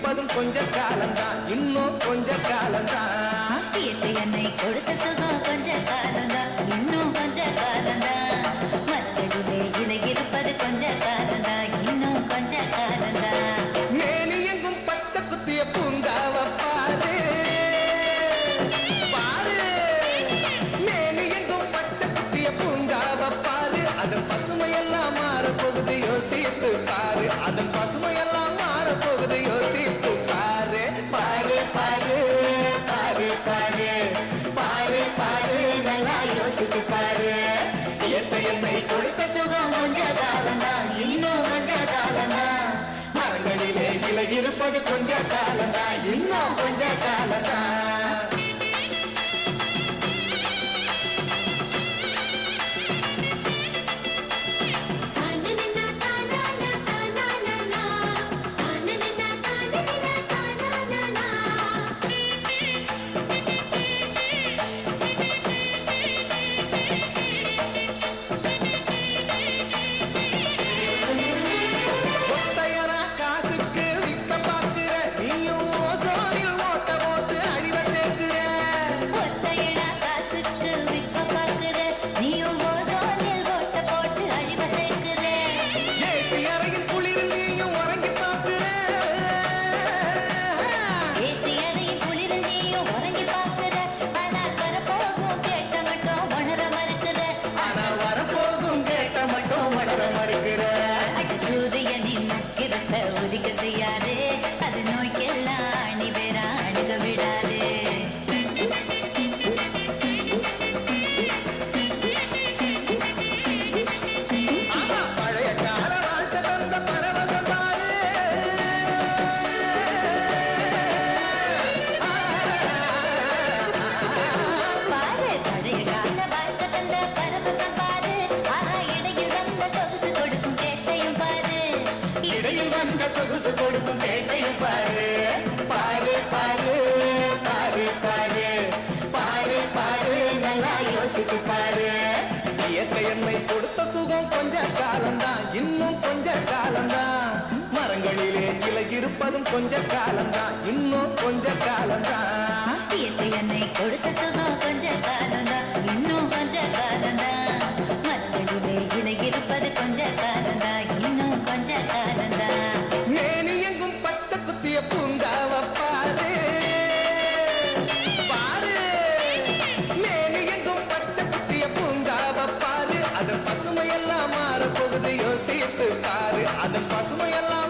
இருப்பதும் கொஞ்ச காலம்தான். இன்னும் கொஞ்ச காலம்தான். என்னை கொடுத்த சுகம் கொஞ்ச காலம்தான். இன்னும் கொஞ்ச காலம்தான். மற்றதிலே இலகிருப்பது கொஞ்ச காலம்தான். இன்னும் கொஞ்ச காலம்தான். மேனி எங்கும் பச்சை குத்திய பூங்காவ பாரு. பாரு. மேனி எங்கும் பச்சை குத்திய பூங்காவ பாரு. அதன் பசுமையெல்லாம் மாற போகுது யோசித்து பாரு. அதன் பசுமையெல்லாம் மாற போகுது யோசித்து பாரு அந்த சொகுசு கொடுக்கும் கேட்டையும் பாரு. பாரு பாரு பாரு பாரு. பாரு பாரு நல்லா யோசிச்சு பாரு. இயற்கை எண்ணெய் கொடுத்த சுகம் கொஞ்ச காலம்தான் இன்னும் கொஞ்ச காலம்தான். மரங்களிலே இலை இருப்பதும் கொஞ்ச காலம்தான் இன்னும் கொஞ்ச காலம்தான். இயற்கை என்னை கொடுத்த சுகம் கொஞ்ச காலம் பாரு அதன் பசுமையெல்லாம் யோசித்து பாரு. அதன் பசுமையெல்லாம்